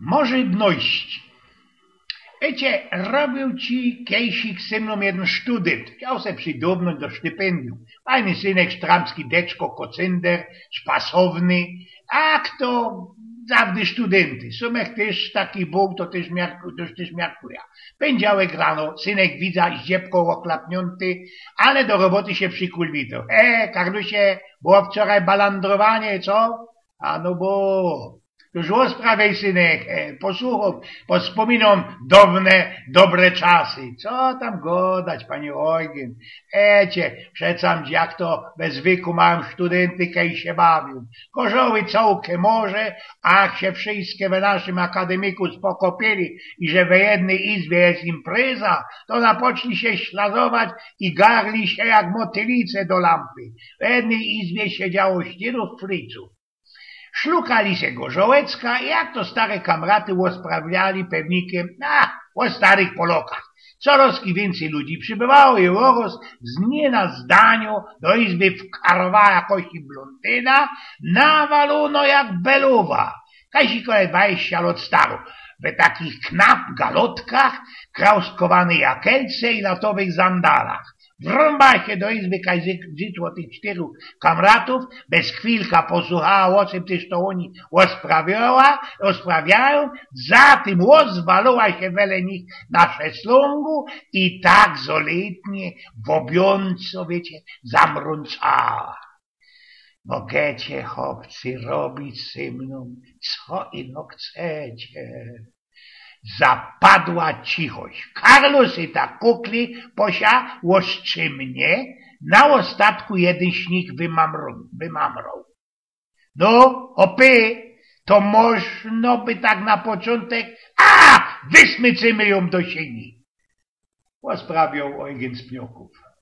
możliwości. Wiecie, robił ci Kejsik ze mną jeden student. Chciał se przydobnąć do stypendium. Fajny synek, sztramski deczko, kocynder, spasowny. A kto zawdy studenty. Sumek też taki Bóg, to też, miarku, też miarkuje. Pędziałek rano, synek widza zdziebką oklapnięty, ale do roboty się przykulwitał. E, Karlusie, było wczoraj balandrowanie, co? A no bo, już rozprawiaj, synek, e, posłuchał, pospominą dawne, dobre czasy. Co tam godać, panie Eugen? Ecie, przecam, jak to bez wieku mam studenty, kaj się bawił. Korzoły całkiem może, a jak się wszystkie w naszym akademiku spokopili i że w jednej izbie jest impreza, to napoczli się śladować i garli się jak motylice do lampy. W jednej izbie siedziało ścierów fryców. Szlukali się Gorzołecka, jak to stare kamraty osprawiali pewnikiem, a, o starych Polokach. Coraz więcej ludzi przybywało i Oros z nie na zdaniu do izby wkarowała jakoś blondyna, nawalono jak beluwa. Kazikowe dwadzieścia lat staru, w takich knap galotkach, krauskowany jakelce i latowych zandalach. Wrąba się do izby kajzyczło tych czterech kamratów, bez chwilka posłuchała, o czym też to oni osprawiała, osprawiają, za tym ozwalała się wele nich na szeslągu i tak zolitnie, wobiąco, wiecie, zamrącała. Mogecie, chłopcy, robić ze mną, co ino chcecie. Zapadła cichość. Karlos i tak kukli posia łoszczymnie, na ostatku jeden śnik wymamrał. wymamrał. No, opy, to można by tak na początek, a, wysmycymy ją do sieni. Posprawiał Eugen z pnioków.